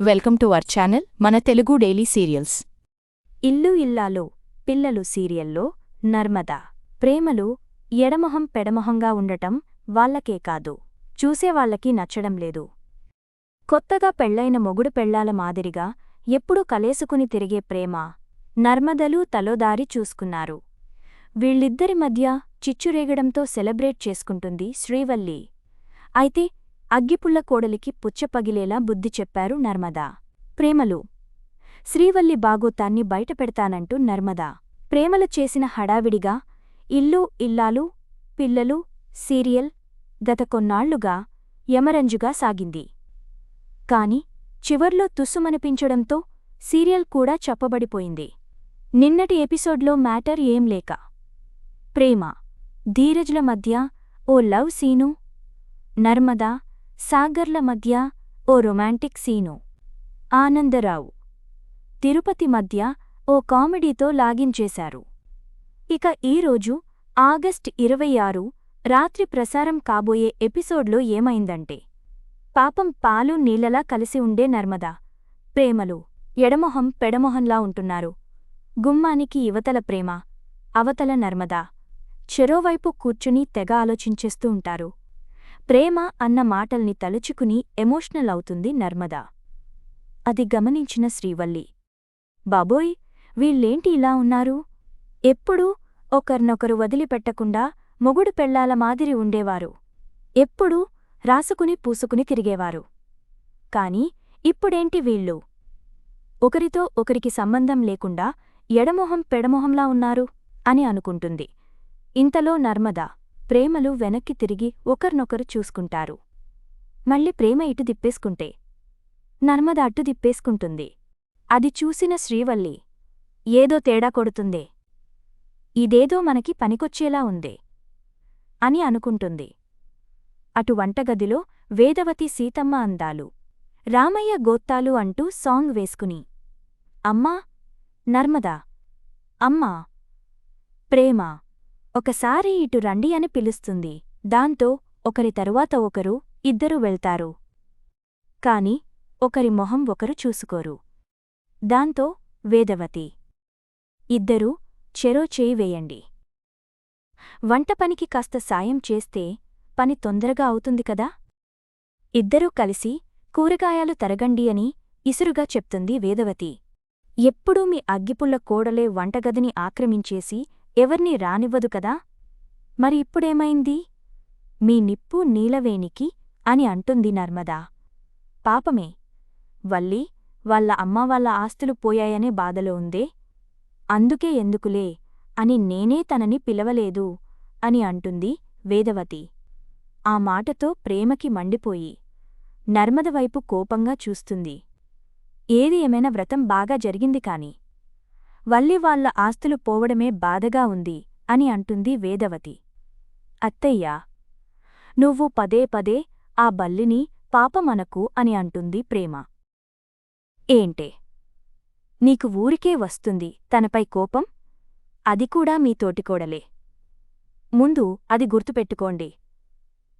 Welcome to our channel మన Telugu daily serials. ఇల్లు ఇల్లాలో పిల్లలు సీరియల్లో నర్మద. ప్రేమలు ఎడమొహం పెడమొహంగా ఉండటం వాళ్ళకే కాదు చూసేవాళ్ళకి నచ్చడం లేదు. కొత్తగా పెళ్ళైన మొగుడు పెళ్ళాల మాదిరిగా ఎప్పుడూ కలేసుకుని తిరిగే ప్రేమ నర్మదలు తలోదారి చూసుకున్నారు. వీళ్ళిద్దరి మధ్య చిచ్చురేగడంతో సెలబ్రేట్ చేసుకుంటుంది శ్రీవల్లి. అయితే అగ్గిపుల్ల కోడలికి పుచ్చపగిలేలా బుద్ధి చెప్పారు నర్మదా. ప్రేమలు. శ్రీవల్లి బాగోతాన్ని బయటపెడతానంటూ నర్మదా. ప్రేమలు చేసిన హడావిడిగా ఇల్లు ఇల్లాలు పిల్లలు సీరియల్ గత కొన్నాళ్ళుగా యమరంజుగా సాగింది. కాని చివర్లో తుస్సుమనిపించడంతో సీరియల్ కూడా చెప్పబడిపోయింది. నిన్నటి ఎపిసోడ్లో మ్యాటర్ ఏం లేక. ప్రేమ. ధీరజ్ల మధ్య ఓ లవ్ సీను. నర్మదా సాగర్ల మధ్య ఓ రొమాంటిక్ సీను. ఆనందరావు. తిరుపతి మధ్య ఓ కామెడీతో లాగించేశారు. ఇక ఈరోజు ఆగస్ట్ ఇరవై ఆరు రాత్రి ప్రసారం కాబోయే ఎపిసోడ్లో ఏమైందంటే పాపం పాలు నీళ్ళలా కలిసి ఉండే నర్మదా ప్రేమలు ఎడమొహం పెడమొహంలా ఉంటున్నారు. గుమ్మానికి యువతల ప్రేమ అవతల నర్మదా. చెరోవైపు కూర్చుని తెగ ఆలోచించేస్తూ ఉంటారు. ప్రేమ అన్న మాటల్ని తలుచుకుని ఎమోషనల్ అవుతుంది నర్మదా. అది గమనించిన శ్రీవల్లి. బాబోయ్ వీళ్ళేంటి ఇలా ఉన్నారు? ఎప్పుడూ ఒకర్నొకరు వదిలిపెట్టకుండా మొగుడు పెళ్ళాల మాదిరి ఉండేవారు. ఎప్పుడూ రాసుకుని పూసుకుని తిరిగేవారు. కాని ఇప్పుడేంటి వీళ్ళు? ఒకరితో ఒకరికి సంబంధం లేకుండా ఎడమొహం పెడమొహంలా ఉన్నారు అని అనుకుంటుంది. ఇంతలో నర్మదా. ప్రేమలు వెనక్కి తిరిగి ఒకర్నొకరు చూసుకుంటారు. మళ్ళీ ప్రేమ ఇటు దిప్పేసుకుంటే నర్మద అట్టు దిప్పేసుకుంటుంది అది చూసిన శ్రీవల్లి ఏదో తేడా కొడుతుందే. ఇదేదో మనకి పనికొచ్చేలా ఉందే అని అనుకుంటుంది. అటు వంటగదిలో వేదవతి సీతమ్మ అందాలు. రామయ్య గోత్తాలు అంటూ సాంగ్ వేసుకుని అమ్మా నర్మదా అమ్మా ప్రేమ ఒకసారి ఇటు రండి అని పిలుస్తుంది. దాంతో ఒకరి తరువాత ఒకరు ఇద్దరు వెళ్తారు. కాని ఒకరి మొహం ఒకరు చూసుకోరు. దాంతో వేదవతి ఇద్దరూ చెరో చేయి వేయండి. వంట పనికి కాస్త సాయం చేస్తే పని తొందరగా అవుతుంది కదా? ఇద్దరూ కలిసి కూరగాయలు తరగండి అని ఇసురుగా చెప్తుంది వేదవతి. ఎప్పుడూ మీ అగ్గిపుల్ల కోడలే వంటగదిని ఆక్రమించేసి ఎవర్నీ రానివ్వదు కదా? మరి ఇప్పుడేమైంది? మీ నిప్పు నీలవేనికి అని అంటుంది నర్మదా. పాపమే. వల్లి వాళ్ళ అమ్మ వాళ్ళ ఆస్తులు పోయాయనే బాధలో ఉందే. అందుకే ఎందుకులే అని నేనే తనని పిలవలేదు అని అంటుంది వేదవతి. ఆ మాటతో ప్రేమకి మండిపోయి నర్మద వైపు కోపంగా చూస్తుంది. ఏది ఏమైనా వ్రతం బాగా జరిగింది కాని వల్లివాళ్ళ ఆస్తులు పోవడమే బాధగా ఉంది అని అంటుంది వేదవతి. అత్తయ్యా నువ్వు పదే పదే ఆ బల్లిని పాపమనకు అని అంటుంది ప్రేమ. ఏంటే? నీకు ఊరికే వస్తుంది తనపై కోపం? అది కూడా మీ తోటికోడలే. ముందు అది గుర్తుపెట్టుకోండి.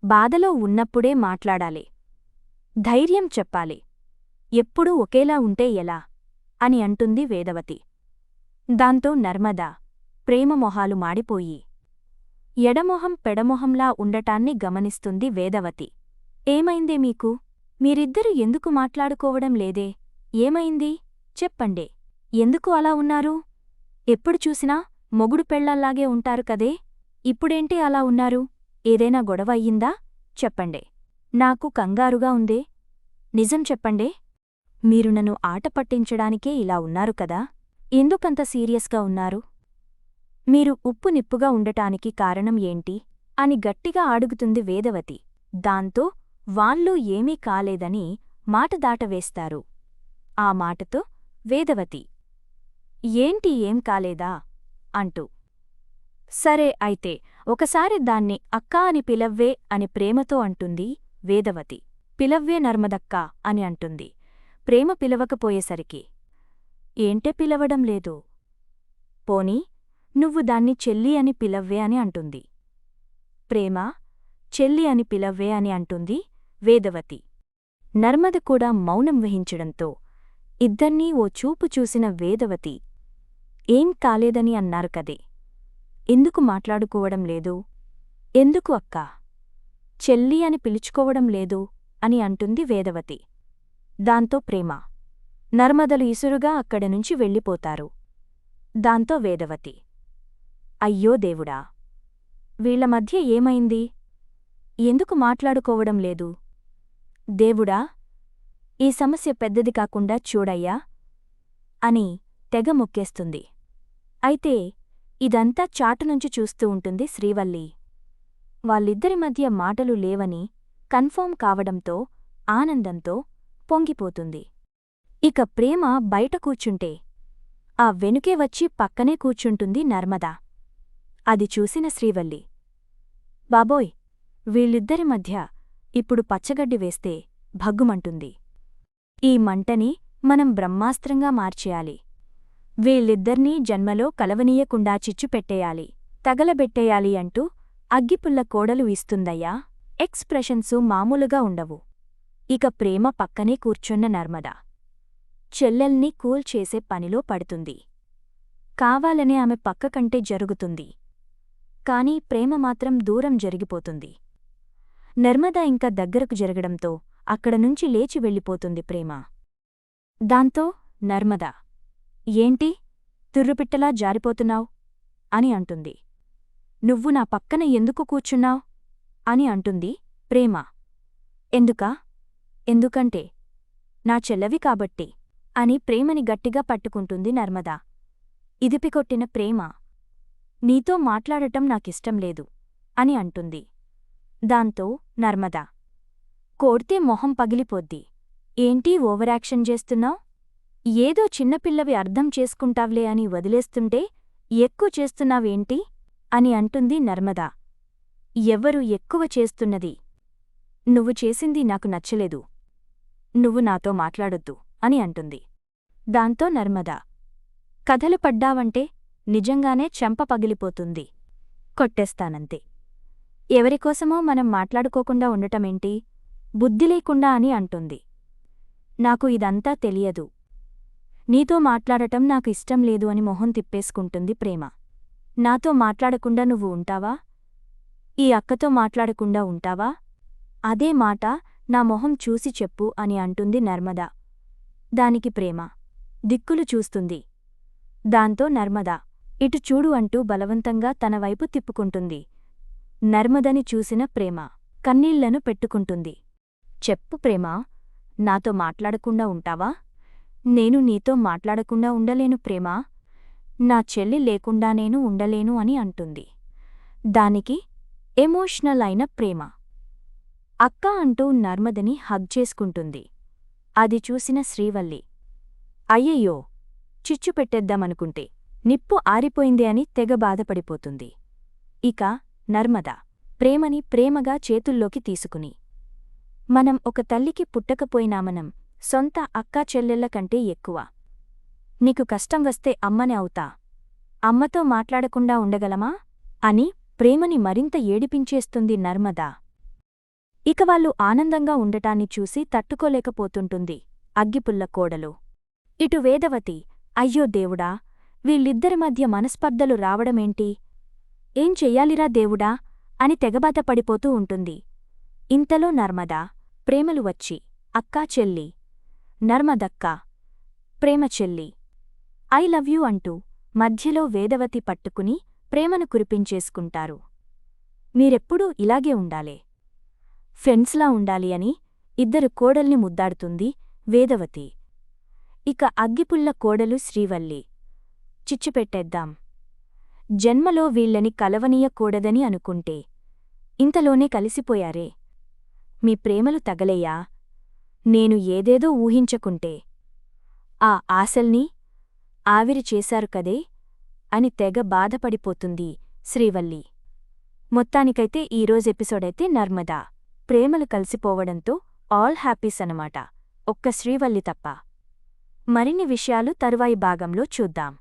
బాధలో ఉన్నప్పుడే మాట్లాడాలి. ధైర్యం చెప్పాలి. ఎప్పుడూ ఒకేలా ఉంటే ఎలా? అని అంటుంది వేదవతి. దాంతో నర్మదా ప్రేమ మొహాలు మాడిపోయి ఎడమొహం పెడమొహంలా ఉండటాన్ని గమనిస్తుంది వేదవతి. ఏమైందే మీకు? మీరిద్దరు ఎందుకు మాట్లాడుకోవడం లేదే? ఏమైంది? చెప్పండే. ఎందుకు అలా ఉన్నారు? ఎప్పుడు చూసినా మొగుడు పెళ్ళల్లాగే ఉంటారు కదే? ఇప్పుడేంటి అలా ఉన్నారు? ఏదైనా గొడవ అయ్యిందా? చెప్పండే. నాకు కంగారుగా ఉందే. నిజం చెప్పండే. మీరు నన్ను ఆట పట్టించడానికే ఇలా ఉన్నారు కదా? ఎందుకంత సీరియస్గా ఉన్నారు? మీరు ఉప్పు నిప్పుగా ఉండటానికి కారణం ఏంటి? అని గట్టిగా అడుగుతుంది వేదవతి. దాంతో వాళ్ళు ఏమీ కాలేదని మాట దాటవేస్తారు. ఆ మాటతో వేదవతి ఏంటి ఏం కాలేదా? అంటూ సరే అయితే ఒకసారి దాన్ని అక్కా అని పిలవ్వే అని ప్రేమతో అంటుంది వేదవతి. పిలవ్వే నర్మదక్కా అని అంటుంది. ప్రేమ పిలవకపోయేసరికి ఏంటే పిలవడం లేదు. పోనీ నువ్వు దాన్ని చెల్లి అని పిలవ్వే అని అంటుంది. ప్రేమ చెల్లి అని పిలవ్వే అని అంటుంది వేదవతి. నర్మద కూడా మౌనం వహించడంతో ఇద్దర్నీ ఓ చూపు చూసిన వేదవతి ఏం కాలేదని అన్నారు కదే. ఎందుకు మాట్లాడుకోవడం లేదు? ఎందుకు అక్కా? చెల్లి అని పిలుచుకోవడం లేదు అని అంటుంది వేదవతి. దాంతో ప్రేమ నర్మదలు ఇసురుగా అక్కడి నుంచి వెళ్ళిపోతారు. దాంతో వేదవతి అయ్యో దేవుడా వీళ్ళ మధ్య ఏమైంది? ఎందుకు మాట్లాడుకోవడం లేదు? దేవుడా ఈ సమస్య పెద్దది కాకుండా చూడయ్యా అని తెగ మొక్కేస్తుంది. అయితే ఇదంతా చాటునుంచి చూస్తూ ఉంటుంది శ్రీవల్లి. వాళ్ళిద్దరి మధ్య మాటలు లేవని కన్ఫర్మ్ కావడంతో ఆనందంతో పొంగిపోతుంది. ఇక ప్రేమ బయట కూర్చుంటే ఆ వెనుకే వచ్చి పక్కనే కూర్చుంటుంది నర్మదా. అది చూసిన శ్రీవల్లి బాబోయ్ వీళ్ళిద్దరి మధ్య ఇప్పుడు పచ్చగడ్డి వేస్తే భగ్గుమంటుంది. ఈ మంటని మనం బ్రహ్మాస్త్రంగా మార్చేయాలి. వీళ్ళిద్దర్నీ జన్మలో కలవనీయకుండా చిచ్చుపెట్టేయాలి తగలబెట్టేయాలి అంటూ అగ్గిపుల్ల కోడలు ఇస్తుందయ్యా. ఎక్స్ప్రెషన్సు మామూలుగా ఉండవు. ఇక ప్రేమ పక్కనే కూర్చున్న నర్మదా. చెల్లెల్ని కూల్ చేసే పనిలో పడుతుంది. కావాలనే ఆమె పక్కకంటే జరుగుతుంది. కాని ప్రేమ మాత్రం దూరం జరిగిపోతుంది. నర్మదా ఇంకా దగ్గరకు జరగడంతో అక్కడ నుంచి లేచి వెళ్ళిపోతుంది ప్రేమ. దాంతో నర్మదా ఏంటి? తుర్రుపిట్టలా జారిపోతున్నావ్? అని అంటుంది. నువ్వు నా పక్కన ఎందుకు కూర్చున్నావ్? అని అంటుంది ప్రేమ. ఎందుకా? ఎందుకంటే నా చెల్లవి కాబట్టి. అని ప్రేమని గట్టిగా పట్టుకుంటుంది నర్మద. ఇదిపికొట్టిన ప్రేమ నీతో మాట్లాడటం నాకిష్టం లేదు అని అంటుంది. దాంతో నర్మద కోడితే మొహం పగిలిపోద్ది. ఏంటి ఓవరాక్షన్ చేస్తున్నావ్? ఏదో చిన్నపిల్లవి అర్థం చేసుకుంటావ్లే అని వదిలేస్తుంటే ఎక్కువ చేస్తున్నావేంటి? అని అంటుంది నర్మద. ఎవ్వరు ఎక్కువ చేస్తున్నది? నువ్వు చేసింది నాకు నచ్చలేదు. నువ్వు నాతో మాట్లాడొద్దు. అని అంటుంది. దాంతో నర్మద కథలు పడ్డావంటే నిజంగానే చెంప పగిలిపోతుంది. కొట్టేస్తానంతే. ఎవరికోసమో మనం మాట్లాడుకోకుండా ఉండటమేంటి? బుద్ధి లేకుండా అని అంటుంది. నాకు ఇదంతా తెలియదు. నీతో మాట్లాడటం నాకు ఇష్టం లేదు అని మొహం తిప్పేసుకుంటుంది ప్రేమ. నాతో మాట్లాడకుండా నువ్వు ఉంటావా? ఈ అక్కతో మాట్లాడకుండా ఉంటావా? అదే మాట నా మొహం చూసి చెప్పు అని అంటుంది నర్మదా. దానికి ప్రేమ. దిక్కులు చూస్తుంది. దాంతో నర్మద ఇటు చూడు అంటూ బలవంతంగా తన వైపు తిప్పుకుంటుంది. నర్మదని చూసిన ప్రేమ కన్నీళ్ళను పెట్టుకుంటుంది. చెప్పు ప్రేమా నాతో మాట్లాడకుండా ఉంటావా? నేను నీతో మాట్లాడకుండా ఉండలేను ప్రేమా. నా చెల్లి లేకుండా నేను ఉండలేను అని అంటుంది. దానికి ఎమోషనల్ అయిన ప్రేమ. అక్క అంటూ నర్మదని హగ్ చేసుకుంటుంది. అది చూసిన శ్రీవల్లి. అయ్యయ్యో! చిచ్చు పెట్టేద్దామనుకుంటే నిప్పు ఆరిపోయింది అని తెగ బాధపడిపోతుంది. ఇక నర్మద ప్రేమని ప్రేమగా చేతుల్లోకి తీసుకుని. మనం ఒక తల్లికి పుట్టకపోయినామనం సొంత అక్కా చెల్లెళ్ళ కంటే ఎక్కువ. నీకు కష్టం వస్తే అమ్మని అవుతా. అమ్మతో మాట్లాడకుండా ఉండగలమా? అని ప్రేమని మరింత ఏడిపించేస్తుంది నర్మదా. ఇక వాళ్ళు ఆనందంగా ఉండటాన్ని చూసి తట్టుకోలేకపోతుంటుంది అగ్గిపుల్ల కోడలు. ఇటు వేదవతి అయ్యో దేవుడా వీళ్ళిద్దరి మధ్య మనస్పర్ధలు రావడమేంటి? ఏం చెయ్యాలిరా దేవుడా? అని తెగబాత పడిపోతూ ఉంటుంది. ఇంతలో నర్మదా ప్రేమలు వచ్చి అక్కా చెల్లి. నర్మదక్క ప్రేమ చెల్లి. ఐ లవ్ యూ అంటూ మధ్యలో వేదవతి పట్టుకుని ప్రేమను కురిపించేసుకుంటారు. మీరెప్పుడూ ఇలాగే ఉండాలే. ఫ్రెండ్స్లా ఉండాలి అని ఇద్దరు కోడల్ని ముద్దాడుతుంది వేదవతి. ఇక అగ్గిపుల్ల కోడలు శ్రీవల్లి. చిచ్చుపెట్టేద్దాం జన్మలో వీళ్ళని కలవనీయకూడదని అనుకుంటే ఇంతలోనే కలిసిపోయారే. మీ ప్రేమలు తగలేయా? నేను ఏదేదో ఊహించకుంటే. ఆ ఆశల్ని ఆవిరి చేశారు కదే అని తెగ బాధపడిపోతుంది శ్రీవల్లి. మొత్తానికైతే ఈరోజు ఎపిసోడైతే నర్మదా. ప్రేమలు కలిసిపోవడంతో ఆల్ హ్యాపీస్ అనమాట ఒక్క శ్రీవల్లి తప్ప. మరిన్ని విషయాలు తరువాయి భాగంలో చూద్దాం.